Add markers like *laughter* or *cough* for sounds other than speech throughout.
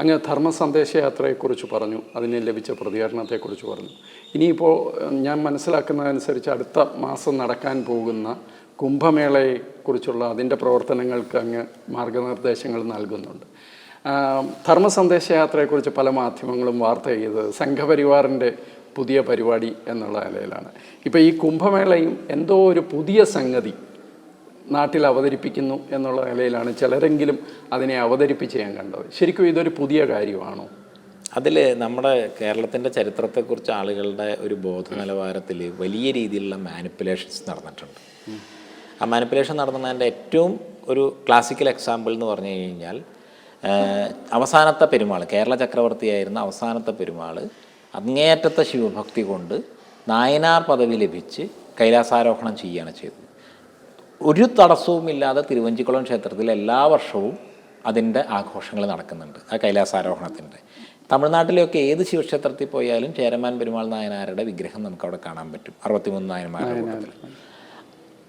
അങ്ങ് ധർമ്മ സന്ദേശയാത്രയെക്കുറിച്ച് പറഞ്ഞു. അതിന് ലഭിച്ച പ്രതികരണത്തെക്കുറിച്ച് പറഞ്ഞു. ഇനിയിപ്പോൾ ഞാൻ മനസ്സിലാക്കുന്നതനുസരിച്ച് അടുത്ത മാസം നടക്കാൻ പോകുന്ന കുംഭമേളയെക്കുറിച്ചുള്ള അതിന്റെ പ്രവർത്തനങ്ങൾക്ക് അങ്ങ് മാർഗനിർദ്ദേശങ്ങൾ നൽകുന്നുണ്ട്. ധർമ്മ സന്ദേശയാത്രയെക്കുറിച്ച് പല മാധ്യമങ്ങളും വാർത്ത ചെയ്തത് സംഘപരിവാറിന്റെ പുതിയ പരിപാടി എന്നുള്ള നിലയിലാണ്. ഇപ്പോൾ ഈ കുംഭമേളയും എന്തോ ഒരു പുതിയ സംഗതി നാട്ടിൽ അവതരിപ്പിക്കുന്നു എന്നുള്ള നിലയിലാണ് ചിലരെങ്കിലും അതിനെ അവതരിപ്പിച്ച് ഞാൻ കണ്ടത്. ശരിക്കും ഇതൊരു പുതിയ കാര്യമാണോ? അതിൽ നമ്മുടെ കേരളത്തിന്റെ ചരിത്രത്തെക്കുറിച്ച് ആളുകളുടെ ഒരു ബോധ നിലവാരത്തിൽ വലിയ രീതിയിലുള്ള മാനിപ്പുലേഷൻസ് നടന്നിട്ടുണ്ട്. ആ മാനിപ്പുലേഷൻ നടന്നതിന്റെ ഏറ്റവും ഒരു ക്ലാസിക്കൽ എക്സാമ്പിൾ എന്ന് പറഞ്ഞു കഴിഞ്ഞാൽ അവസാനത്തെ പെരുമാൾ കേരള ചക്രവർത്തിയായിരുന്ന അവസാനത്തെ പെരുമാൾ അങ്ങേയറ്റത്തെ ശിവഭക്തി കൊണ്ട് നായനാർ പദവി ലഭിച്ച് കൈലാസാരോഹണം ചെയ്യുകയാണ് ചെയ്തത്. ഒരു തടസ്സവുമില്ലാതെ തിരുവഞ്ചിക്കുളം ക്ഷേത്രത്തിൽ എല്ലാ വർഷവും അതിന്റെ ആഘോഷങ്ങൾ നടക്കുന്നുണ്ട്. ആ കൈലാസാരോഹണത്തിന്റെ. തമിഴ്നാട്ടിലെയൊക്കെ ഏത് ശിവക്ഷേത്രത്തിൽ പോയാലും ചേരമാൻ പെരുമാൾ നായനാരുടെ വിഗ്രഹം നമുക്ക് അവിടെ കാണാൻ പറ്റും. അറുപത്തിമൂന്ന് നായന്മാരുടെ കൂട്ടത്തിൽ.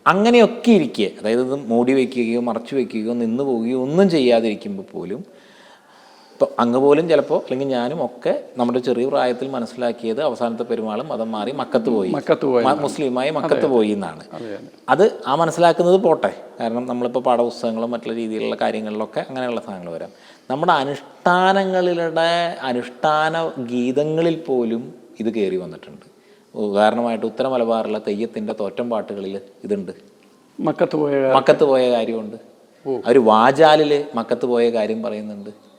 അങ്ങനെയൊക്കെ ഇരിക്കുക അതായത് ഇത് മൂടി വയ്ക്കുകയോ മറച്ചു വയ്ക്കുകയോ നിന്ന് പോവുകയോ ഒന്നും ചെയ്യാതിരിക്കുമ്പോൾ പോലും ഇപ്പം അങ്ങ് പോലും ചിലപ്പോൾ അല്ലെങ്കിൽ ഞാനും ഒക്കെ നമ്മുടെ ചെറിയ പ്രായത്തിൽ മനസ്സിലാക്കിയത് അവസാനത്തെ പെരുമാളും മതം മാറി മക്കത്ത് പോയി. മക്കത്ത് പോയി. മുസ്ലിമായി മക്കത്ത് പോയി എന്നാണ്. അത് ആ മനസ്സിലാക്കുന്നത് പോട്ടെ. കാരണം നമ്മളിപ്പോൾ പാഠപുസ്തകങ്ങളും മറ്റുള്ള രീതിയിലുള്ള കാര്യങ്ങളിലൊക്കെ അങ്ങനെയുള്ള സാധനങ്ങൾ വരാം. നമ്മുടെ അനുഷ്ഠാനങ്ങളിലെ അനുഷ്ഠാന ഗീതങ്ങളിൽ പോലും ഇത് കയറി വന്നിട്ടുണ്ട്. ഉദാഹരണമായിട്ട് ഉത്തര മലബാറിലെ തെയ്യത്തിന്റെ തോറ്റം പാട്ടുകളിൽ ഇതുണ്ട്. മക്കത്ത് പോയ മക്കത്ത് പോയ കാര്യമുണ്ട്. അവർ വാചാലിൽ മക്കത്ത് പോയ കാര്യം പറയുന്നുണ്ട്.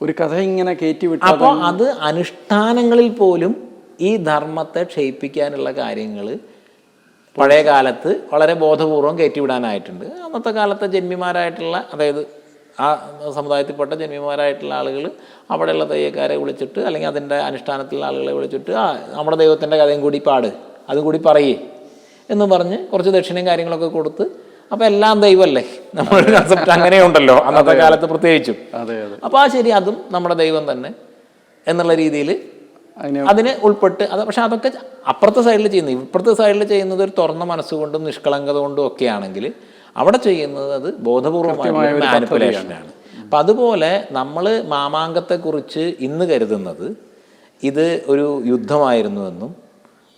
ഒരു കഥ ഇങ്ങനെ കയറ്റി വിട്ടു അപ്പോൾ അത് അനുഷ്ഠാനങ്ങളിൽ പോലും ഈ ധർമ്മത്തെ ക്ഷയിപ്പിക്കാനുള്ള കാര്യങ്ങൾ പഴയ കാലത്ത് വളരെ ബോധപൂർവം കയറ്റിവിടാനായിട്ടുണ്ട് അന്നത്തെ കാലത്തെ ജന്മിമാരായിട്ടുള്ള അതായത് ആ സമുദായത്തിൽപ്പെട്ട ജന്മിമാരായിട്ടുള്ള ആളുകൾ അവിടെയുള്ള തെയ്യക്കാരെ വിളിച്ചിട്ട് അല്ലെങ്കിൽ അതിന്റെ അനുഷ്ഠാനത്തിലുള്ള ആളുകളെ വിളിച്ചിട്ട് ആ നമ്മുടെ ദൈവത്തിന്റെ കഥയും കൂടി പാട് അതും കൂടി പറയേ എന്ന് പറഞ്ഞ് കുറച്ച് ദക്ഷിണയും കാര്യങ്ങളൊക്കെ കൊടുത്ത് അപ്പോൾ എല്ലാം ദൈവമല്ലേ നമ്മുടെ കൺസെപ്റ്റ് അങ്ങനെയുണ്ടല്ലോ അന്നത്തെ കാലത്ത് പ്രത്യേകിച്ചും. അപ്പോൾ ആ ശരി അതും നമ്മുടെ ദൈവം തന്നെ എന്നുള്ള രീതിയിൽ അതിനെ അതിന് ഉൾപ്പെട്ട് അത് പക്ഷെ അതൊക്കെ അപ്പുറത്തെ സൈഡിൽ ചെയ്യുന്നത് ഇപ്പുറത്തെ സൈഡിൽ ചെയ്യുന്നത് ഒരു തുറന്ന മനസ്സുകൊണ്ടും നിഷ്കളങ്കത കൊണ്ടും ഒക്കെ ആണെങ്കിൽ അവിടെ ചെയ്യുന്നത് അത് ബോധപൂർവമായ മാനിപ്പുലേഷനാണ് അപ്പം അതുപോലെ നമ്മൾ മാമാങ്കത്തെക്കുറിച്ച് ഇന്ന് കരുതുന്നത് ഇത് ഒരു യുദ്ധമായിരുന്നുവെന്നും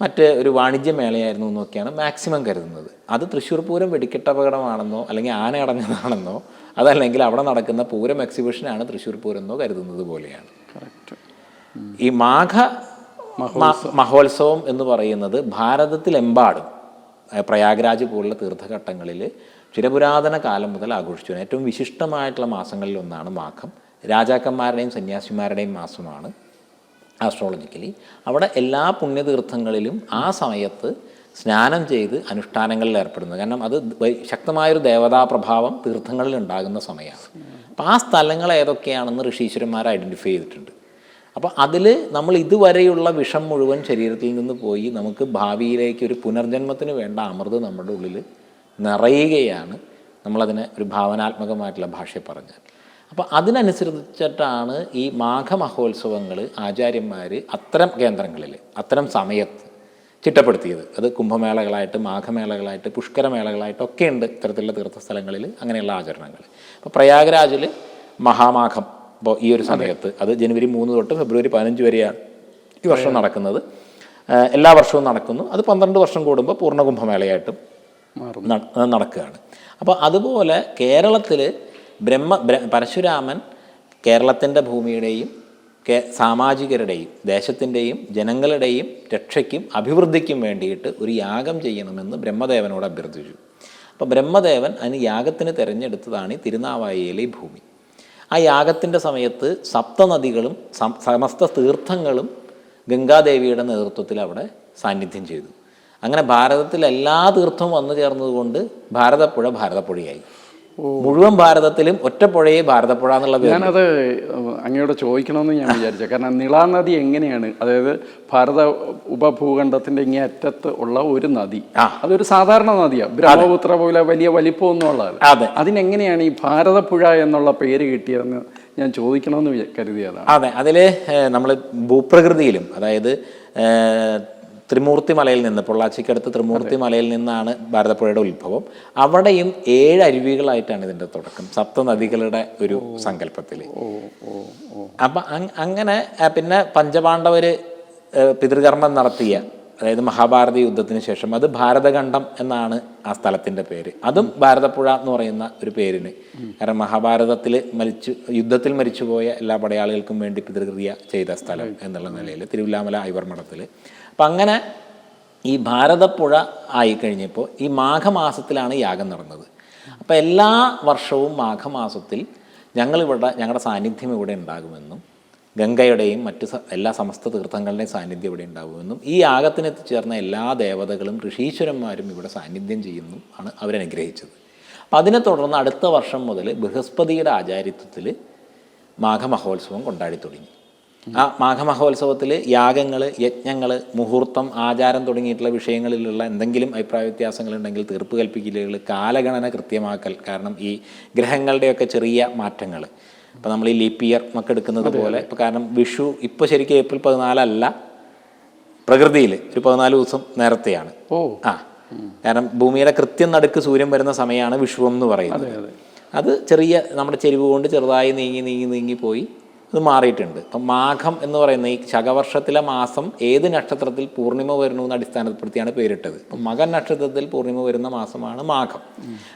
മറ്റ് ഒരു വാണിജ്യ മേളയായിരുന്നു എന്നൊക്കെയാണ് മാക്സിമം കരുതുന്നത്. അത് തൃശ്ശൂർ പൂരം വെടിക്കെട്ടപകടമാണെന്നോ അല്ലെങ്കിൽ ആന അടഞ്ഞതാണെന്നോ അതല്ലെങ്കിൽ അവിടെ നടക്കുന്ന പൂരം എക്സിബിഷനാണ് തൃശ്ശൂർ പൂരം എന്നോ കരുതുന്നത് പോലെയാണ്. ഈ മാഘ മഹോത്സവം. എന്ന് പറയുന്നത് ഭാരതത്തിലെമ്പാടും പ്രയാഗ്രാജ് പോലുള്ള തീർത്ഥഘട്ടങ്ങളിൽ ചിരപുരാതന കാലം മുതൽ ആഘോഷിച്ചു ഏറ്റവും വിശിഷ്ടമായിട്ടുള്ള മാസങ്ങളിൽ ഒന്നാണ് മാഘം. രാജാക്കന്മാരുടെയും സന്യാസിമാരുടെയും മാസമാണ് ആസ്ട്രോളജിക്കലി അവിടെ എല്ലാ പുണ്യതീർത്ഥങ്ങളിലും ആ സമയത്ത് സ്നാനം ചെയ്ത് അനുഷ്ഠാനങ്ങളിൽ ഏർപ്പെടുന്നത് കാരണം അത് ശക്തമായൊരു ദേവതാ പ്രഭാവം തീർത്ഥങ്ങളിൽ ഉണ്ടാകുന്ന സമയമാണ്. അപ്പോൾ ആ സ്ഥലങ്ങൾ ഏതൊക്കെയാണെന്ന് ഋഷീശ്വരന്മാർ ഐഡന്റിഫൈ ചെയ്തിട്ടുണ്ട്. അപ്പോൾ അതിൽ നമ്മൾ ഇതുവരെയുള്ള വിഷം മുഴുവൻ ശരീരത്തിൽ നിന്ന് പോയി നമുക്ക് ഭാവിയിലേക്ക് ഒരു പുനർജന്മത്തിന് വേണ്ട അമൃത് നമ്മുടെ ഉള്ളിൽ നിറയുകയാണ്. നമ്മളതിനെ ഒരു ഭാവനാത്മകമായിട്ടുള്ള ഭാഷയെ പറഞ്ഞാൽ. അപ്പോൾ അതിനനുസരിച്ചിട്ടാണ് ഈ മാഘമഹോത്സവങ്ങൾ ആചാര്യന്മാർ അത്തരം കേന്ദ്രങ്ങളിൽ അത്തരം സമയത്ത് ചിട്ടപ്പെടുത്തിയത്. അത് കുംഭമേളകളായിട്ട് മാഘമേളകളായിട്ട് പുഷ്കരമേളകളായിട്ടൊക്കെ ഉണ്ട് ഇത്തരത്തിലുള്ള തീർത്ഥസ്ഥലങ്ങളിൽ അങ്ങനെയുള്ള ആചരണങ്ങൾ അപ്പോൾ പ്രയാഗ്രാജിൽ മഹാമാഘം ഇപ്പോൾ ഈ ഒരു സമയത്ത് അത് ജനുവരി മൂന്ന് തൊട്ട് ഫെബ്രുവരി പതിനഞ്ച് വരെയാണ് ഈ വർഷം നടക്കുന്നത്. എല്ലാ വർഷവും നടക്കുന്നു. അത് പന്ത്രണ്ട് വർഷം കൂടുമ്പോൾ പൂർണ കുംഭമേളയായിട്ടും നടക്കുകയാണ്. അപ്പോൾ അതുപോലെ കേരളത്തിൽ ബ്രഹ്മ പരശുരാമൻ കേരളത്തിന്റെ ഭൂമിയുടെയും സാമാജികരുടെയും ദേശത്തിന്റെയും ജനങ്ങളുടെയും രക്ഷയ്ക്കും അഭിവൃദ്ധിക്കും വേണ്ടിയിട്ട് ഒരു യാഗം ചെയ്യണമെന്ന് ബ്രഹ്മദേവനോട് അഭ്യർത്ഥിച്ചു. അപ്പോൾ ബ്രഹ്മദേവൻ അതിന് യാഗത്തിന് തിരഞ്ഞെടുത്തതാണ് ഈ തിരുനാവായയിലെ ഭൂമി. ആ യാഗത്തിന്റെ സമയത്ത് സപ്തനദികളും സമസ്ത തീർത്ഥങ്ങളും ഗംഗാദേവിയുടെ നേതൃത്വത്തിൽ അവിടെ സാന്നിധ്യം ചെയ്തു. അങ്ങനെ ഭാരതത്തിൽ എല്ലാ തീർത്ഥവും വന്നു ചേർന്നതുകൊണ്ട് ഭാരതപ്പുഴ ഭാരതപ്പുഴയായി. മുഴുവൻ ഭാരതത്തിലും ഒറ്റപ്പുഴയെ ഭാരതപ്പുഴ എന്നുള്ള പേര് ഞാനത് അങ്ങയോട് ചോദിക്കണമെന്ന് ഞാൻ വിചാരിച്ചു. കാരണം നിളാനദി എങ്ങനെയാണ്? അതായത് ഭാരത ഉപഭൂഖണ്ഡത്തിന്റെ ഇങ്ങേ അറ്റത്ത് ഉള്ള ഒരു നദി. അതൊരു സാധാരണ നദിയാണ് ബ്രഹ്മപുത്ര പോലെ വലിയ വലിപ്പമൊന്നും ഉള്ളതല്ല അതെ. അതിനെങ്ങനെയാണ് ഈ ഭാരതപ്പുഴ എന്നുള്ള പേര് കിട്ടിയതെന്ന് ഞാൻ ചോദിക്കണമെന്ന് കരുതിയതാണ്. അതെ. അതിൽ നമ്മൾ ഭൂപ്രകൃതിയിലും അതായത് ത്രിമൂർത്തി മലയിൽ നിന്ന് പൊള്ളാച്ചിക്കടുത്ത് ത്രിമൂർത്തി മലയിൽ നിന്നാണ് ഭാരതപ്പുഴയുടെ ഉത്ഭവം. അവിടെയും ഏഴ് അരുവികളായിട്ടാണ് ഇതിന്റെ തുടക്കം സപ്ത നദികളുടെ ഒരു സങ്കല്പത്തിൽ അപ്പം അങ്ങനെ പിന്നെ പഞ്ചപാണ്ഡവർ പിതൃകർമ്മം നടത്തിയ അതായത് മഹാഭാരത യുദ്ധത്തിന് ശേഷം അത് ഭാരതഖണ്ഡം എന്നാണ് ആ സ്ഥലത്തിന്റെ പേര്. അതും ഭാരതപ്പുഴ എന്ന് പറയുന്ന ഒരു പേരിന്. കാരണം മഹാഭാരതത്തിൽ മരിച്ചു യുദ്ധത്തിൽ മരിച്ചുപോയ എല്ലാ പടയാളികൾക്കും വേണ്ടി പിതൃകൃതിയ ചെയ്ത സ്ഥലം എന്നുള്ള നിലയിൽ തിരുവില്ലാമല ഐവർമഠത്തിൽ അപ്പം അങ്ങനെ ഈ ഭാരതപ്പുഴ ആയിക്കഴിഞ്ഞപ്പോൾ ഈ മാഘമാസത്തിലാണ് യാഗം നടന്നത്. അപ്പോൾ എല്ലാ വർഷവും മാഘമാസത്തിൽ ഞങ്ങളിവിടെ ഞങ്ങളുടെ സാന്നിധ്യം ഇവിടെ ഉണ്ടാകുമെന്നും ഗംഗയുടെയും മറ്റ് എല്ലാ സമസ്ത തീർത്ഥങ്ങളുടെയും സാന്നിധ്യം ഇവിടെ ഉണ്ടാകുമെന്നും ഈ യാഗത്തിനെത്തിച്ചേർന്ന എല്ലാ ദേവതകളും ഋഷീശ്വരന്മാരും ഇവിടെ സാന്നിധ്യം ചെയ്യുന്നു ആണ് അവരനുഗ്രഹിച്ചത്. അപ്പം അതിനെ തുടർന്ന് അടുത്ത വർഷം മുതൽ ബൃഹസ്പതിയുടെ ആചാരിത്വത്തിൽ മാഘമഹോത്സവം കൊണ്ടാടി തുടങ്ങി. ആ മാഘമഹോത്സവത്തിൽ യാഗങ്ങൾ യജ്ഞങ്ങൾ മുഹൂർത്തം ആചാരം തുടങ്ങിയിട്ടുള്ള വിഷയങ്ങളിലുള്ള എന്തെങ്കിലും അഭിപ്രായ വ്യത്യാസങ്ങളുണ്ടെങ്കിൽ തീർപ്പ് കൽപ്പിക്കലുകൾ കാലഗണന കൃത്യമാക്കൽ കാരണം ഈ ഗ്രഹങ്ങളുടെയൊക്കെ ചെറിയ മാറ്റങ്ങൾ. ഇപ്പോൾ നമ്മൾ ഈ ലീപ്പ് ഇയർ എന്നൊക്കെ എടുക്കുന്നത് പോലെ ഇപ്പോൾ കാരണം വിഷു ഇപ്പോൾ ശരിക്കും ഏപ്രിൽ പതിനാലല്ല പ്രകൃതിയിൽ ഒരു പതിനാല് ദിവസം നേരത്തെയാണ്. ഓ. ആ. കാരണം ഭൂമിയുടെ കൃത്യം നടുക്ക് സൂര്യൻ വരുന്ന സമയമാണ് വിഷുവം എന്ന് പറയുന്നത് അത് ചെറിയ നമ്മുടെ ചെരിവ് കൊണ്ട് ചെറുതായി നീങ്ങി നീങ്ങി നീങ്ങി പോയി. അത് മാറിയിട്ടുണ്ട്. അപ്പം മാഘം എന്ന് പറയുന്ന ഈ ശകവർഷത്തിലെ മാസം ഏത് നക്ഷത്രത്തിൽ പൂർണിമ വരുന്നു എന്ന് അടിസ്ഥാനപ്പെടുത്തിയാണ് പേരിട്ടത്. അപ്പം മകൻ നക്ഷത്രത്തിൽ പൂർണിമ വരുന്ന മാസമാണ് മാഘം.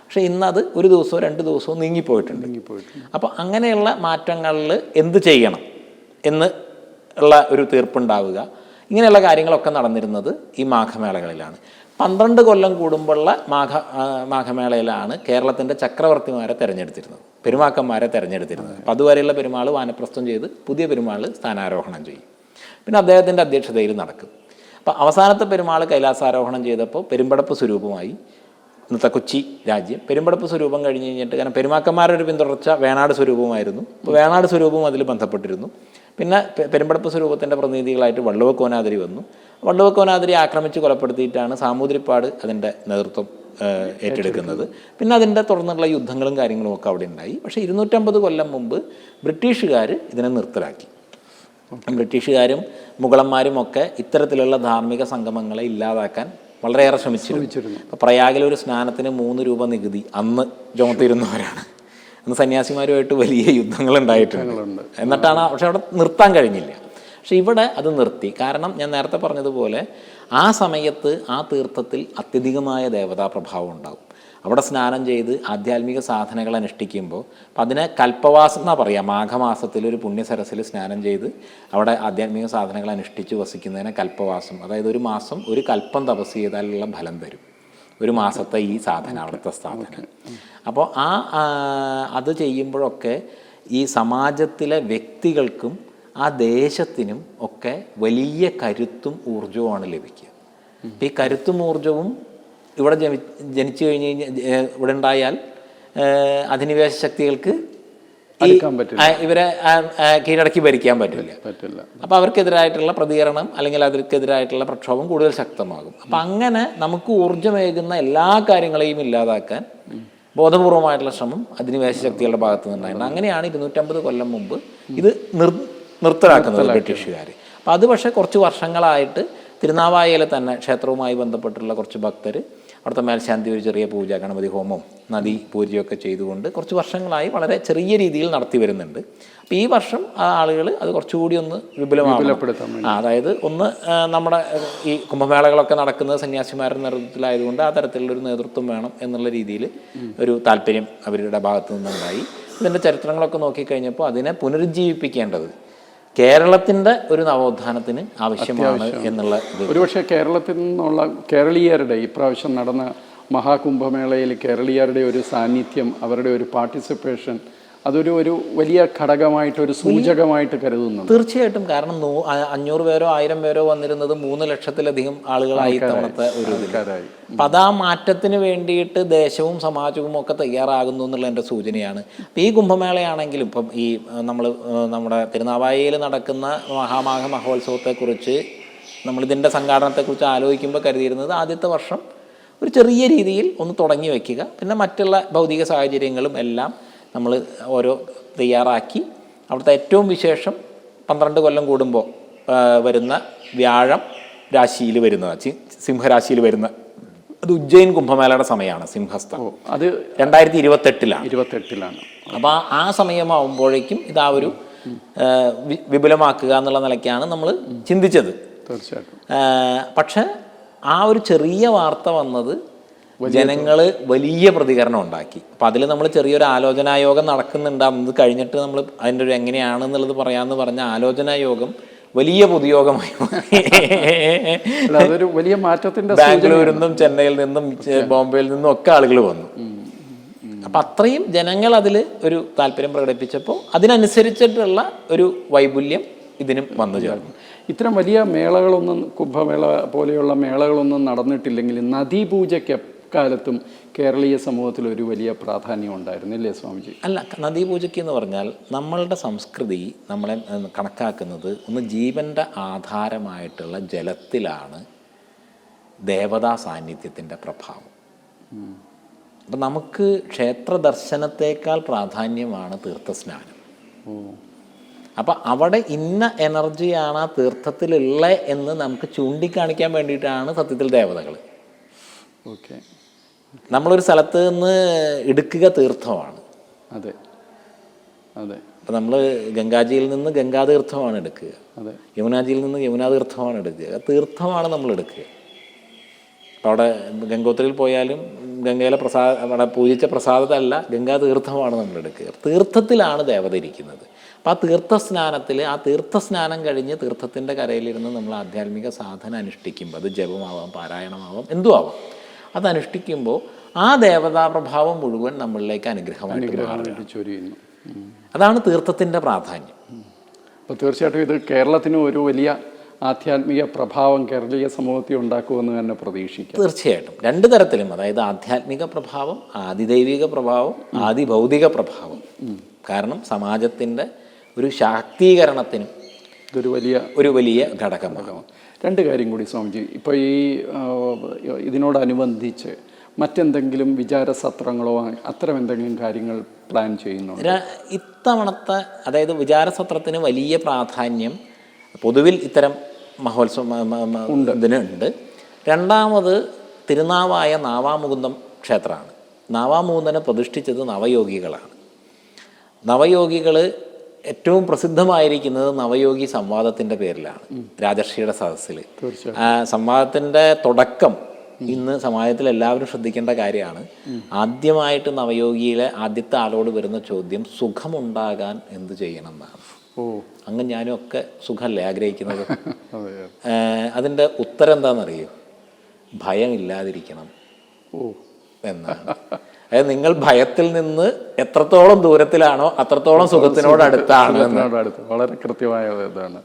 പക്ഷേ ഇന്നത് ഒരു ദിവസവും രണ്ട് ദിവസവും നീങ്ങിപ്പോയിട്ടുണ്ട്. പോയിട്ടുണ്ട് അപ്പോൾ അങ്ങനെയുള്ള മാറ്റങ്ങളിൽ എന്ത് ചെയ്യണം എന്ന് ഉള്ള ഒരു തീർപ്പുണ്ടാവുക. ഇങ്ങനെയുള്ള കാര്യങ്ങളൊക്കെ നടന്നിരുന്നത് ഈ മാഘമേളകളിലാണ്. പന്ത്രണ്ട് കൊല്ലം കൂടുമ്പോഴുള്ള മാഘ മാഘമേളയിലാണ് കേരളത്തിന്റെ ചക്രവർത്തിമാരെ തിരഞ്ഞെടുത്തിരുന്നത്. പെരുമാക്കന്മാരെ തിരഞ്ഞെടുത്തിരുന്നത്. അപ്പോൾ അതുവരെയുള്ള പെരുമാൾ വാനപ്രസ്ഥം ചെയ്ത് പുതിയ പെരുമാൾ സ്ഥാനാരോഹണം ചെയ്യും. പിന്നെ അദ്ദേഹത്തിന്റെ അധ്യക്ഷതയിൽ നടക്കും. അപ്പോൾ അവസാനത്തെ പെരുമാൾ കൈലാസാരോഹണം ചെയ്തപ്പോൾ പെരുമ്പടപ്പ് സ്വരൂപമായി ഇന്നത്തെ കൊച്ചി രാജ്യം. പെരുമ്പടപ്പ് സ്വരൂപം കഴിഞ്ഞ് കഴിഞ്ഞിട്ട് കാരണം പെരുമാക്കന്മാരുടെ ഒരു പിന്തുടർച്ച വേണാട് സ്വരൂപമായിരുന്നു. അപ്പോൾ വേണാട് സ്വരൂപവും അതിൽ ബന്ധപ്പെട്ടിരുന്നു. പിന്നെ പെരുമ്പടപ്പ് സ്വരൂപത്തിന്റെ പ്രതിനിധികളായിട്ട് വള്ളുവക്കോനാതിരി വന്നു. വള്ളുവക്കോനാതിരി ആക്രമിച്ച് കൊലപ്പെടുത്തിയിട്ടാണ് സാമൂതിരിപ്പാട് അതിന്റെ നേതൃത്വം ഏറ്റെടുക്കുന്നത്. പിന്നെ അതിന്റെ തുടർന്നുള്ള യുദ്ധങ്ങളും കാര്യങ്ങളും ഒക്കെ അവിടെ ഉണ്ടായി. പക്ഷേ ഇരുന്നൂറ്റമ്പത് കൊല്ലം മുമ്പ് ബ്രിട്ടീഷുകാർ ഇതിനെ നിർത്തലാക്കി. ബ്രിട്ടീഷുകാരും മുഗളന്മാരും ഒക്കെ ഇത്തരത്തിലുള്ള ധാർമ്മിക സംഗമങ്ങളെ ഇല്ലാതാക്കാൻ വളരെയേറെ ശ്രമിച്ചിരുന്നു. അപ്പോൾ പ്രയാഗിലെ ഒരു സ്നാനത്തിന് മൂന്ന് രൂപ നികുതി അന്ന് ചുമത്തിരുന്നവരാണ് അന്ന് സന്യാസിമാരുമായിട്ട് വലിയ യുദ്ധങ്ങൾ ഉണ്ടായിട്ടുണ്ട് എന്നിട്ടാണ് പക്ഷെ അവിടെ നിർത്താൻ കഴിഞ്ഞില്ല. പക്ഷെ ഇവിടെ അത് നിർത്തി. കാരണം ഞാൻ നേരത്തെ പറഞ്ഞതുപോലെ ആ സമയത്ത് ആ തീർത്ഥത്തിൽ അത്യധികമായ ദേവതാ പ്രഭാവം ഉണ്ടാവും അവിടെ സ്നാനം ചെയ്ത് ആധ്യാത്മിക സാധനകൾ അനുഷ്ഠിക്കുമ്പോൾ അപ്പം അതിനെ കൽപ്പവാസം എന്നാ പറയുക. മാഘമാസത്തിൽ ഒരു പുണ്യസരസിൽ സ്നാനം ചെയ്ത് അവിടെ ആധ്യാത്മിക സാധനങ്ങൾ അനുഷ്ഠിച്ച് വസിക്കുന്നതിനെ കൽപ്പവാസം. അതായത് ഒരു മാസം ഒരു കൽപ്പം തപസ് ചെയ്താലുള്ള ഫലം തരും. ഒരു മാസത്തെ ഈ സാധന അവിടുത്തെ സാധന അപ്പോൾ ആ അത് ചെയ്യുമ്പോഴൊക്കെ ഈ സമാജത്തിലെ വ്യക്തികൾക്കും ആ ദേശത്തിനും ഒക്കെ വലിയ കരുത്തും ഊർജവുമാണ് ലഭിക്കുക. ഈ കരുത്തും ഊർജവും ഇവിടെ ജനിച്ചു കഴിഞ്ഞ് കഴിഞ്ഞാൽ ഇവിടെ ഉണ്ടായാൽ അധിനിവേശ ശക്തികൾക്ക് ഇവരെ കീഴടക്കി ഭരിക്കാൻ പറ്റില്ല. പറ്റില്ല അപ്പോൾ അവർക്കെതിരായിട്ടുള്ള പ്രതികരണം അല്ലെങ്കിൽ അവർക്കെതിരായിട്ടുള്ള പ്രക്ഷോഭം കൂടുതൽ ശക്തമാകും. അപ്പം അങ്ങനെ നമുക്ക് ഊർജമേകുന്ന എല്ലാ കാര്യങ്ങളെയും ഇല്ലാതാക്കാൻ ബോധപൂർവമായിട്ടുള്ള ശ്രമം അധിനിവേശ ശക്തികളുടെ ഭാഗത്തു നിന്നുണ്ടായിരുന്നു. അങ്ങനെയാണ് ഇരുന്നൂറ്റമ്പത് കൊല്ലം മുമ്പ് ഇത് നിർ നിർത്തലാക്കുന്നത് ബ്രിട്ടീഷുകാർ അപ്പം അത് പക്ഷേ കുറച്ച് വർഷങ്ങളായിട്ട് തിരുനാവായയിലെ തന്നെ ക്ഷേത്രവുമായി ബന്ധപ്പെട്ടുള്ള കുറച്ച് ഭക്തർ അവിടുത്തെ മേൽശാന്തി ഒരു ചെറിയ പൂജ ഗണപതി ഹോമം നദി പൂജയൊക്കെ ചെയ്തുകൊണ്ട് കുറച്ച് വർഷങ്ങളായി വളരെ ചെറിയ രീതിയിൽ നടത്തി വരുന്നുണ്ട്. അപ്പോൾ ഈ വർഷം ആ ആളുകൾ അത് കുറച്ചുകൂടി ഒന്ന് വിപുലമാണ് അതായത് ഒന്ന് നമ്മുടെ ഈ കുംഭമേളകളൊക്കെ നടക്കുന്നത് സന്യാസിമാരുടെ നേതൃത്വത്തിലായതുകൊണ്ട് ആ തരത്തിലുള്ളൊരു നേതൃത്വം വേണം എന്നുള്ള രീതിയിൽ ഒരു താല്പര്യം അവരുടെ ഭാഗത്തു നിന്നുണ്ടായി. ഇതിന്റെ ചരിത്രങ്ങളൊക്കെ നോക്കിക്കഴിഞ്ഞപ്പോൾ അതിനെ പുനരുജ്ജീവിപ്പിക്കേണ്ടത് കേരളത്തിന്റെ ഒരു നവോത്ഥാനത്തിന് ആവശ്യമാണ് എന്നുള്ള ഒരുപക്ഷെ കേരളത്തിൽ നിന്നുള്ള കേരളീയരുടെ ഇപ്രാവശ്യം നടന്ന മഹാകുംഭമേളയിൽ കേരളീയരുടെ ഒരു സാന്നിധ്യം അവരുടെ ഒരു പാർട്ടിസിപ്പേഷൻ അതൊരു ഒരു വലിയ ഘടകമായിട്ട് ഒരു സൂചകമായിട്ട് കരുതുന്നു തീർച്ചയായിട്ടും. കാരണം അഞ്ഞൂറ് പേരോ ആയിരം പേരോ വന്നിരുന്നത് മൂന്ന് ലക്ഷത്തിലധികം ആളുകളായി തവണത്തെ ഒരു അപ്പം അത് ആ മാറ്റത്തിന് വേണ്ടിയിട്ട് ദേശവും സമാജവും ഒക്കെ തയ്യാറാകുന്നു എന്നുള്ള എന്റെ സൂചനയാണ്. ഈ കുംഭമേളയാണെങ്കിലും ഇപ്പം ഈ നമ്മൾ നമ്മുടെ തിരുനാവായയിൽ നടക്കുന്ന മഹാമാഘ മഹോത്സവത്തെക്കുറിച്ച് നമ്മളിതിന്റെ സംഘാടനത്തെക്കുറിച്ച് ആലോചിക്കുമ്പോൾ കരുതിയിരുന്നത് ആദ്യത്തെ വർഷം ഒരു ചെറിയ രീതിയിൽ ഒന്ന് തുടങ്ങി വയ്ക്കുക പിന്നെ മറ്റുള്ള ഭൗതിക സാഹചര്യങ്ങളും എല്ലാം നമ്മൾ ഓരോ തയ്യാറാക്കി അവിടുത്തെ ഏറ്റവും വിശേഷം പന്ത്രണ്ട് കൊല്ലം കൂടുമ്പോൾ വരുന്ന വ്യാഴം രാശിയിൽ വരുന്ന സിംഹരാശിയിൽ വരുന്ന അത് ഉജ്ജയിൻ കുംഭമേളയുടെ സമയമാണ് സിംഹസ്ഥ. അത് രണ്ടായിരത്തി ഇരുപത്തെട്ടിലാണ്. ഇരുപത്തെട്ടിലാണ് അപ്പോൾ ആ സമയമാവുമ്പോഴേക്കും ഇത് ആ, ഒരു വിപുലമാക്കുക എന്നുള്ള നിലയ്ക്കാണ് നമ്മൾ ചിന്തിച്ചത്. തീർച്ചയായിട്ടും. പക്ഷേ ആ ഒരു ചെറിയ വാർത്ത വന്നത് ജനങ്ങൾ വലിയ പ്രതികരണം ഉണ്ടാക്കി. അപ്പം അതിൽ നമ്മൾ ചെറിയൊരു ആലോചനായോഗം നടക്കുന്നുണ്ടാവും ഇത് കഴിഞ്ഞിട്ട് നമ്മൾ അതിന്റെ ഒരു എങ്ങനെയാണെന്നുള്ളത് പറയാമെന്ന് പറഞ്ഞ ആലോചനായോഗം വലിയ പൊതുയോഗമായി അതൊരു വലിയ മാറ്റത്തിന്റെ ബാംഗ്ലൂരിൽ നിന്നും ചെന്നൈയിൽ നിന്നും ബോംബെയിൽ നിന്നും ഒക്കെ ആളുകൾ വന്നു. അപ്പം അത്രയും ജനങ്ങൾ അതിൽ ഒരു താല്പര്യം പ്രകടിപ്പിച്ചപ്പോൾ അതിനനുസരിച്ചിട്ടുള്ള ഒരു വൈപുല്യം ഇതിനും വന്നു ചേർന്നു. ഇത്തരം വലിയ മേളകളൊന്നും കുംഭമേള പോലെയുള്ള മേളകളൊന്നും നടന്നിട്ടില്ലെങ്കിൽ നദീപൂജയ്ക്ക് എക്കാലത്തും കേരളീയ സമൂഹത്തിൽ ഒരു വലിയ പ്രാധാന്യം ഉണ്ടായിരുന്നില്ലേ സ്വാമിജി? അല്ല നദീപൂജയ്ക്ക് എന്ന് പറഞ്ഞാൽ നമ്മളുടെ സംസ്കൃതി നമ്മളെ കണക്കാക്കുന്നത് ഒന്ന് ജീവന്റെ ആധാരമായിട്ടുള്ള ജലത്തിലാണ് ദേവതാ സാന്നിധ്യത്തിന്റെ പ്രഭാവം. അപ്പം നമുക്ക് ക്ഷേത്ര ദർശനത്തേക്കാൾ പ്രാധാന്യമാണ് തീർത്ഥസ്നാനം. അപ്പം അവിടെ ഇന്ന എനർജിയാണ് ആ തീർത്ഥത്തിലുള്ള എന്ന് നമുക്ക് ചൂണ്ടിക്കാണിക്കാൻ വേണ്ടിയിട്ടാണ് സത്യത്തിൽ ദേവതകൾ ഓക്കെ നമ്മളൊരു സ്ഥലത്ത് നിന്ന് എടുക്കുക തീർത്ഥമാണ്. അതെ. അതെ. അപ്പം നമ്മൾ ഗംഗാജിയിൽ നിന്ന് ഗംഗാതീർത്ഥമാണ് എടുക്കുക. അതെ. യമുനാജിയിൽ നിന്ന് യമുനാ തീർത്ഥമാണ് എടുക്കുക തീർത്ഥമാണ് നമ്മൾ എടുക്കുക. അപ്പം അവിടെ ഗംഗോത്രിയിൽ പോയാലും ഗംഗയിലെ പ്രസാദ അവിടെ പൂജിച്ച പ്രസാദത്തല്ല ഗംഗാ തീർത്ഥമാണ് നമ്മൾ എടുക്കുക. തീർത്ഥത്തിലാണ് ദേവത ഇരിക്കുന്നത്. അപ്പോൾ ആ തീർത്ഥസ്നാനത്തിൽ ആ തീർത്ഥസ്നാനം കഴിഞ്ഞ് തീർത്ഥത്തിന്റെ കരയിലിരുന്ന് നമ്മൾ ആധ്യാത്മിക സാധന അനുഷ്ഠിക്കുമ്പോൾ അത് ജപമാവാം പാരായണമാവാം എന്തും ആവാം അത് അനുഷ്ഠിക്കുമ്പോൾ ആ ദേവതാ പ്രഭാവം മുഴുവൻ നമ്മളിലേക്ക് അനുഗ്രഹമായിട്ട് ചൊരിയുന്നു അതാണ് തീർത്ഥത്തിന്റെ പ്രാധാന്യം. അപ്പോൾ തീർച്ചയായിട്ടും ഇത് കേരളത്തിന് ഒരു വലിയ ആധ്യാത്മിക പ്രഭാവം കേരളീയ സമൂഹത്തിൽ ഉണ്ടാക്കുമെന്ന് തന്നെ പ്രതീക്ഷിക്കാം. തീർച്ചയായിട്ടും. രണ്ട് തരത്തിലും അതായത് ആധ്യാത്മിക പ്രഭാവം ആദിദൈവിക പ്രഭാവം ആദിഭൗതിക പ്രഭാവം. കാരണം സമാജത്തിന്റെ ഒരു ശാക്തീകരണത്തിനും ഇതൊരു വലിയ ഒരു വലിയ ഘടകമാണ്. രണ്ട് കാര്യം കൂടി സ്വാമിജി. ഇപ്പോൾ ഈ ഇതിനോടനുബന്ധിച്ച് മറ്റെന്തെങ്കിലും വിചാരസത്രങ്ങളോ അത്തരം എന്തെങ്കിലും കാര്യങ്ങൾ പ്ലാൻ ചെയ്യുന്നുണ്ട്? ഇത്തവണത്തെ അതായത് വിചാരസത്രത്തിന് വലിയ പ്രാധാന്യം പൊതുവിൽ ഇത്തരം മഹോത്സവം ഇതിനുണ്ട് രണ്ടാമത് തിരുനാവായ നാവാമുകുന്ദം ക്ഷേത്രമാണ്. നാവാമുകുന്ദനെ പ്രതിഷ്ഠിച്ചത് നവയോഗികളാണ്. നവയോഗികൾ ഏറ്റവും പ്രസിദ്ധമായിരിക്കുന്നത് നവയോഗി സംവാദത്തിന്റെ പേരിലാണ് രാജർഷിയുടെ സദസ്സിൽ. സംവാദത്തിന്റെ തുടക്കം ഇന്ന് സമാജത്തിൽ എല്ലാവരും ശ്രദ്ധിക്കേണ്ട കാര്യമാണ്. ആദ്യമായിട്ട് നവയോഗിയിലെ ആദ്യത്തെ ആളോട് വരുന്ന ചോദ്യം സുഖമുണ്ടാകാൻ എന്ത് ചെയ്യണം എന്നാണ്. ഓ. അങ്ങ് ഞാനും ഒക്കെ സുഖമല്ലേ ആഗ്രഹിക്കുന്നത്? *laughs* അതിന്റെ ഉത്തരം എന്താണെന്നറിയോ? ഭയമില്ലാതിരിക്കണം ഓ. എന്നാണ്. *laughs* അതായത് നിങ്ങൾ ഭയത്തിൽ നിന്ന് എത്രത്തോളം ദൂരത്തിലാണോ അത്രത്തോളം സുഖത്തിനോട് അടുത്താണ് വളരെ കൃത്യമായ ഇതാണ്.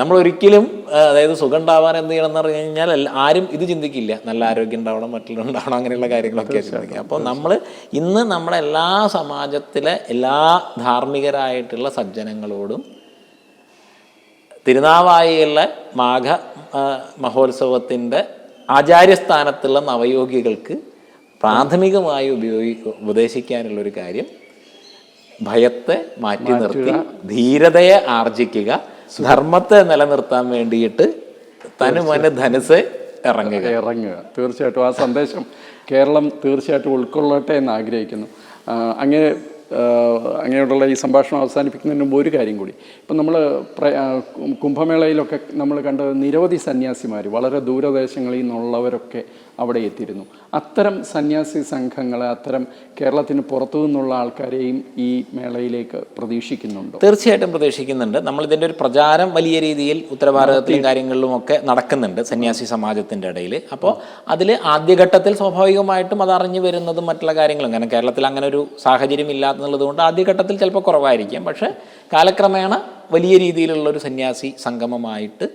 നമ്മൾ ഒരിക്കലും അതായത് സുഖം ഉണ്ടാവാൻ എന്ത് ചെയ്യണം എന്ന് പറഞ്ഞു കഴിഞ്ഞാൽ ആരും ഇത് ചിന്തിക്കില്ല. നല്ല ആരോഗ്യം ഉണ്ടാവണം മറ്റുള്ള ഉണ്ടാവണം അങ്ങനെയുള്ള കാര്യങ്ങളൊക്കെ ചിന്തിക്കുക. അപ്പോൾ നമ്മൾ ഇന്ന് നമ്മുടെ എല്ലാ സമാജത്തിലെ എല്ലാ ധാർമ്മികരായിട്ടുള്ള സജ്ജനങ്ങളോടും തിരുനാവായിയുള്ള മാഘ മഹോത്സവത്തിന്റെ മഹോത്സവത്തിന്റെ ആചാര്യസ്ഥാനത്തുള്ള നവയോഗികൾക്ക് പ്രാഥമികമായി ഉപയോഗി ഉപദേശിക്കാനുള്ള ഒരു കാര്യം ഭയത്തെ മാറ്റി നിർത്തി ധീരതയെ ആർജിക്കുക ധർമ്മത്തെ നിലനിർത്താൻ വേണ്ടിയിട്ട് തനുമന് ധനുസ് ഇറങ്ങുക. ഇറങ്ങുക. തീർച്ചയായിട്ടും. ആ സന്ദേശം കേരളം തീർച്ചയായിട്ടും ഉൾക്കൊള്ളട്ടെ എന്ന് ആഗ്രഹിക്കുന്നു. അങ്ങനെ അങ്ങനെയുള്ള ഈ സംഭാഷണം അവസാനിപ്പിക്കുന്നതിന് മുമ്പ് ഒരു കാര്യം കൂടി. ഇപ്പം നമ്മൾ കുംഭമേളയിലൊക്കെ നമ്മൾ കണ്ട നിരവധി സന്യാസിമാർ വളരെ ദൂരദേശങ്ങളിൽ നിന്നുള്ളവരൊക്കെ അവിടെ എത്തിയിരുന്നു. അത്തരം സന്യാസി സംഘങ്ങളെ അത്തരം കേരളത്തിന് പുറത്തു നിന്നുള്ള ആൾക്കാരെയും ഈ മേളയിലേക്ക് പ്രതീക്ഷിക്കുന്നുണ്ട്? തീർച്ചയായിട്ടും പ്രതീക്ഷിക്കുന്നുണ്ട്. നമ്മൾ ഇതിന്റെ ഒരു പ്രചാരം വലിയ രീതിയിൽ ഉത്തരഭാരതത്തിലും കാര്യങ്ങളിലും ഒക്കെ നടക്കുന്നുണ്ട് സന്യാസി സമാജത്തിന്റെ ഇടയിൽ. അപ്പോൾ അതിൽ ആദ്യഘട്ടത്തിൽ സ്വാഭാവികമായിട്ടും അത് അറിഞ്ഞു വരുന്നതും മറ്റുള്ള കാര്യങ്ങളും കാരണം കേരളത്തിൽ അങ്ങനെ ഒരു സാഹചര്യം ഇല്ലാന്നുള്ളത് കൊണ്ട് ആദ്യഘട്ടത്തിൽ ചിലപ്പോൾ കുറവായിരിക്കും. പക്ഷേ കാലക്രമേണ വലിയ രീതിയിലുള്ള ഒരു സന്യാസി സംഗമമായിട്ട്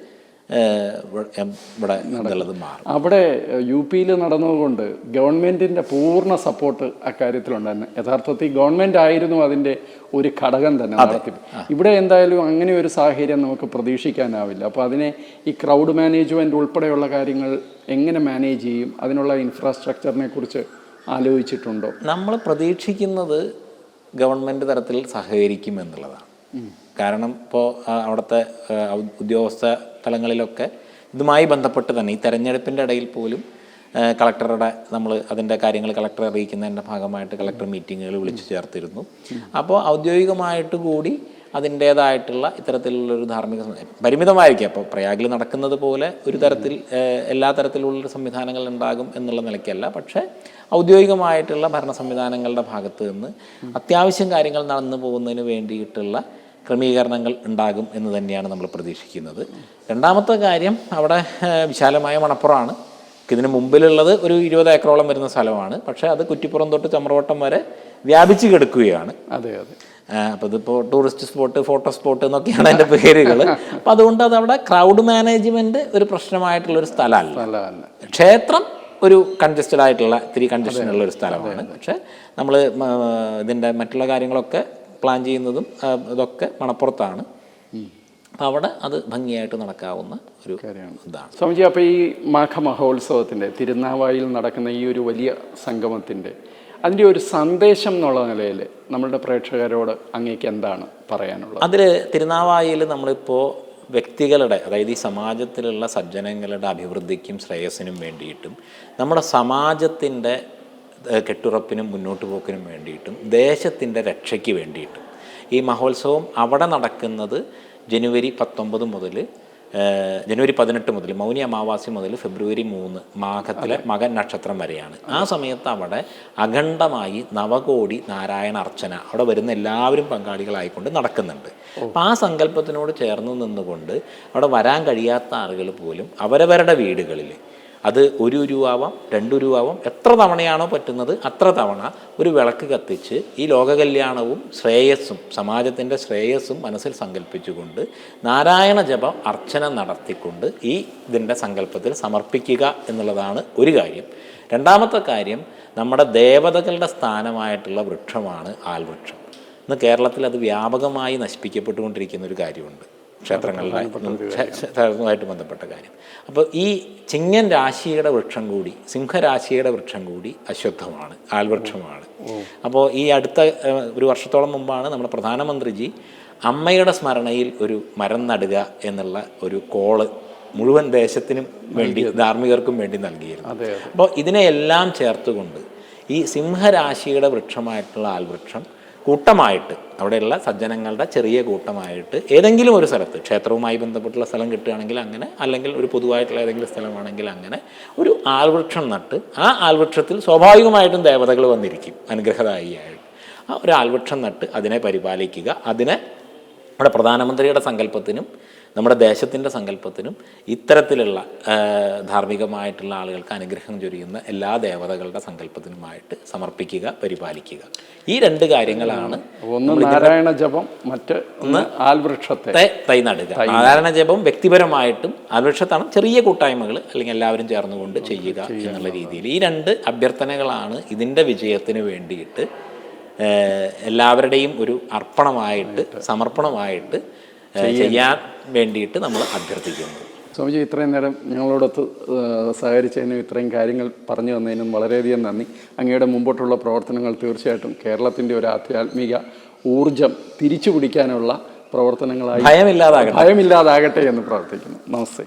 ഇവിടെ എന്നുള്ളത് മാറും. അവിടെ യു പിയിൽ നടന്നതുകൊണ്ട് ഗവൺമെന്റിന്റെ പൂർണ സപ്പോർട്ട് അക്കാര്യത്തിലുണ്ടായിരുന്നു യഥാർത്ഥത്തിൽ ഗവൺമെന്റ് ആയിരുന്നു അതിന്റെ ഒരു ഘടകം തന്നെ നടത്തി. ഇവിടെ എന്തായാലും അങ്ങനെ ഒരു സാഹചര്യം നമുക്ക് പ്രതീക്ഷിക്കാനാവില്ല. അപ്പോൾ അതിനെ ഈ ക്രൗഡ് മാനേജ്മെന്റ് ഉൾപ്പെടെയുള്ള കാര്യങ്ങൾ എങ്ങനെ മാനേജ് ചെയ്യും? അതിനുള്ള ഇൻഫ്രാസ്ട്രക്ചറിനെ കുറിച്ച് ആലോചിച്ചിട്ടുണ്ടോ? നമ്മൾ പ്രതീക്ഷിക്കുന്നത് ഗവൺമെന്റ് തലത്തിൽ സഹകരിക്കും എന്നുള്ളതാണ്. കാരണം ഇപ്പോൾ അവിടുത്തെ ഉദ്യോഗസ്ഥ തലങ്ങളിലൊക്കെ ഇതുമായി ബന്ധപ്പെട്ട് തന്നെ ഈ തെരഞ്ഞെടുപ്പിന്റെ ഇടയിൽ പോലും കളക്ടറുടെ നമ്മൾ അതിന്റെ കാര്യങ്ങൾ കളക്ടറെ അറിയിക്കുന്നതിന്റെ ഭാഗമായിട്ട് കളക്ടർ മീറ്റിങ്ങുകൾ വിളിച്ചു ചേർത്തിരുന്നു. അപ്പോൾ ഔദ്യോഗികമായിട്ട് കൂടി അതിന്റേതായിട്ടുള്ള ഇത്തരത്തിലുള്ളൊരു ധാർമ്മിക പരിമിതമായിരിക്കും. അപ്പോൾ പ്രയാഗിൽ നടക്കുന്നത് പോലെ ഒരു തരത്തിൽ എല്ലാ തരത്തിലുള്ള സംവിധാനങ്ങൾ ഉണ്ടാകും എന്നുള്ള നിലയ്ക്കല്ല. പക്ഷേ ഔദ്യോഗികമായിട്ടുള്ള ഭരണ സംവിധാനങ്ങളുടെ ഭാഗത്ത് നിന്ന് അത്യാവശ്യം കാര്യങ്ങൾ നടന്നു പോകുന്നതിന് വേണ്ടിയിട്ടുള്ള ക്രമീകരണങ്ങൾ ഉണ്ടാകും എന്ന് തന്നെയാണ് നമ്മൾ പ്രതീക്ഷിക്കുന്നത്. രണ്ടാമത്തെ കാര്യം അവിടെ വിശാലമായ മണപ്പുറമാണ്. ഇതിന് മുമ്പിലുള്ളത് ഒരു ഇരുപത് ഏക്കറോളം വരുന്ന സ്ഥലമാണ്. പക്ഷേ അത് കുറ്റിപ്പുറം തൊട്ട് ചമ്രവട്ടം വരെ വ്യാപിച്ചു കിടക്കുകയാണ്. അതെ അതെ. അപ്പോൾ ഇതിപ്പോൾ ടൂറിസ്റ്റ് സ്പോട്ട് ഫോട്ടോ സ്പോട്ട് എന്നൊക്കെയാണ് അതിന്റെ പേരുകൾ. അപ്പം അതുകൊണ്ട് അത് അവിടെ ക്രൗഡ് മാനേജ്മെന്റ് ഒരു പ്രശ്നമായിട്ടുള്ളൊരു സ്ഥലമല്ല. ക്ഷേത്രം ഒരു കൺജസ്റ്റഡ് ആയിട്ടുള്ള ഇത്തിരി കൺജസ്റ്റഡ് ഉള്ള ഒരു സ്ഥലമാണ്. പക്ഷേ നമ്മൾ ഇതിന്റെ മറ്റുള്ള കാര്യങ്ങളൊക്കെ പ്ലാൻ ചെയ്യുന്നതും ഇതൊക്കെ മണപ്പുറത്താണ്. അപ്പം അവിടെ അത് ഭംഗിയായിട്ട് നടക്കാവുന്ന ഒരു കാര്യമാണ്. ഇതാണ്. സ്വാമിജി അപ്പോൾ ഈ മാഘ മഹോത്സവത്തിന്റെ തിരുനാവായിൽ നടക്കുന്ന ഈ ഒരു വലിയ സംഗമത്തിന്റെ അതിന്റെ ഒരു സന്ദേശം എന്നുള്ള നിലയിൽ നമ്മളുടെ പ്രേക്ഷകരോട് അങ്ങേക്ക് എന്താണ് പറയാനുള്ളത്? അതിൽ തിരുനാവായിൽ നമ്മളിപ്പോൾ വ്യക്തികളുടെ അതായത് ഈ സമാജത്തിലുള്ള സജ്ജനങ്ങളുടെ അഭിവൃദ്ധിക്കും ശ്രേയസിനും വേണ്ടിയിട്ടും നമ്മുടെ സമാജത്തിന്റെ കെട്ടുറപ്പിനും മുന്നോട്ട് പോക്കിനും വേണ്ടിയിട്ടും ദേശത്തിന്റെ രക്ഷയ്ക്ക് വേണ്ടിയിട്ടും. ഈ മഹോത്സവം അവിടെ നടക്കുന്നത് ജനുവരി പത്തൊമ്പത് മുതൽ ജനുവരി പതിനെട്ട് മുതൽ മൗനി അമാവാസി മുതൽ ഫെബ്രുവരി മൂന്ന് മാഘത്തിലെ മകൻ നക്ഷത്രം വരെയാണ്. ആ സമയത്ത് അവിടെ അഖണ്ഡമായി നവകോടി നാരായണ അർച്ചന അവിടെ വരുന്ന എല്ലാവരും പങ്കാളികളായിക്കൊണ്ട് നടക്കുന്നുണ്ട്. അപ്പം ആ സങ്കല്പത്തിനോട് ചേർന്ന് നിന്നുകൊണ്ട് അവിടെ വരാൻ കഴിയാത്ത ആളുകൾ പോലും അവരവരുടെ വീടുകളിൽ അത് ഒരു രൂപാവാം രണ്ടു രൂപാവാം എത്ര തവണയാണോ പറ്റുന്നത് അത്ര തവണ ഒരു വിളക്ക് കത്തിച്ച് ഈ ലോകകല്യാണവും ശ്രേയസ്സും സമാജത്തിന്റെ ശ്രേയസ്സും മനസ്സിൽ സങ്കല്പിച്ചുകൊണ്ട് നാരായണ ജപം അർച്ചന നടത്തിക്കൊണ്ട് ഈ ഇതിന്റെ സങ്കല്പത്തിൽ സമർപ്പിക്കുക എന്നുള്ളതാണ് ഒരു കാര്യം. രണ്ടാമത്തെ കാര്യം നമ്മുടെ ദേവതകളുടെ സ്ഥാനമായിട്ടുള്ള വൃക്ഷമാണ് ആൽവൃക്ഷം. ഇന്ന് കേരളത്തിൽ അത് വ്യാപകമായി നശിപ്പിക്കപ്പെട്ടുകൊണ്ടിരിക്കുന്ന ഒരു കാര്യമുണ്ട്. ക്ഷേത്രങ്ങളുടെ ക്ഷേത്രവുമായിട്ട് ബന്ധപ്പെട്ട കാര്യം. അപ്പോൾ ഈ ചിങ്ങൻ രാശിയുടെ വൃക്ഷം കൂടി സിംഹരാശിയുടെ വൃക്ഷം കൂടി അശ്വത്ഥമാണ് ആൽവൃക്ഷമാണ് അപ്പോൾ ഈ അടുത്ത ഒരു വർഷത്തോളം മുമ്പാണ് നമ്മുടെ പ്രധാനമന്ത്രിജി അമ്മയുടെ സ്മരണയിൽ ഒരു മരം നടുക എന്നുള്ള ഒരു കോൾ മുഴുവൻ ദേശത്തിനും വേണ്ടി ധാർമ്മികർക്കും വേണ്ടി നൽകിയിരുന്നു. അപ്പോൾ ഇതിനെയെല്ലാം ചേർത്തുകൊണ്ട് ഈ സിംഹരാശിയുടെ വൃക്ഷമായിട്ടുള്ള ആൽവൃക്ഷം കൂട്ടമായിട്ട് അവിടെയുള്ള സജ്ജനങ്ങളുടെ ചെറിയ കൂട്ടമായിട്ട് ഏതെങ്കിലും ഒരു സ്ഥലത്ത് ക്ഷേത്രവുമായി ബന്ധപ്പെട്ടുള്ള സ്ഥലം കിട്ടുകയാണെങ്കിൽ അങ്ങനെ അല്ലെങ്കിൽ ഒരു പൊതുവായിട്ടുള്ള ഏതെങ്കിലും സ്ഥലമാണെങ്കിൽ അങ്ങനെ ഒരു ആൽവൃക്ഷം നട്ട് ആ ആൽവൃക്ഷത്തിൽ സ്വാഭാവികമായിട്ടും ദേവതകൾ വന്നിരിക്കും അനുഗ്രഹദായിയായിട്ട്. ആ ഒരു ആൽവൃക്ഷം നട്ട് അതിനെ പരിപാലിക്കുക അതിനെ നമ്മുടെ പ്രധാനമന്ത്രിയുടെ സങ്കല്പത്തിനും നമ്മുടെ ദേശത്തിന്റെ സങ്കല്പത്തിനും ഇത്തരത്തിലുള്ള ധാർമ്മികമായിട്ടുള്ള ആളുകൾക്ക് അനുഗ്രഹം ചൊരിയുന്ന എല്ലാ ദേവതകളുടെ സങ്കല്പത്തിനുമായിട്ട് സമർപ്പിക്കുക പരിപാലിക്കുക. ഈ രണ്ട് കാര്യങ്ങളാണ് ഒന്ന് നാരായണ ജപം മറ്റ് ഒന്ന് ആൽവൃക്ഷത്തെ തൈ നടുക. നാരായണ ജപം വ്യക്തിപരമായിട്ടും ആൽവൃക്ഷത്താണ് ചെറിയ കൂട്ടായ്മകൾ അല്ലെങ്കിൽ എല്ലാവരും ചേർന്നുകൊണ്ട് ചെയ്യുക എന്നുള്ള രീതിയിൽ. ഈ രണ്ട് അഭ്യർത്ഥനകളാണ് ഇതിന്റെ വിജയത്തിന് വേണ്ടിയിട്ട് എല്ലാവരുടെയും ഒരു അർപ്പണമായിട്ട് സമർപ്പണമായിട്ട് ചെയ്യാൻ വേണ്ടിയിട്ട് നമ്മൾ അഭ്യർത്ഥിക്കുന്നു. സ്വാമിജി ഇത്രയും നേരം ഞങ്ങളോടൊത്ത് സഹകരിച്ചതിനും ഇത്രയും കാര്യങ്ങൾ പറഞ്ഞു തന്നതിനും വളരെയധികം നന്ദി. അങ്ങയുടെ മുമ്പോട്ടുള്ള പ്രവർത്തനങ്ങൾ തീർച്ചയായിട്ടും കേരളത്തിന്റെ ഒരു ആധ്യാത്മിക ഊർജം തിരിച്ചു പിടിക്കാനുള്ള പ്രവർത്തനങ്ങളായി ഭയമില്ലാതാകട്ടെ. ഭയമില്ലാതാകട്ടെ എന്ന് പ്രാർത്ഥിക്കുന്നു. നമസ്തേ.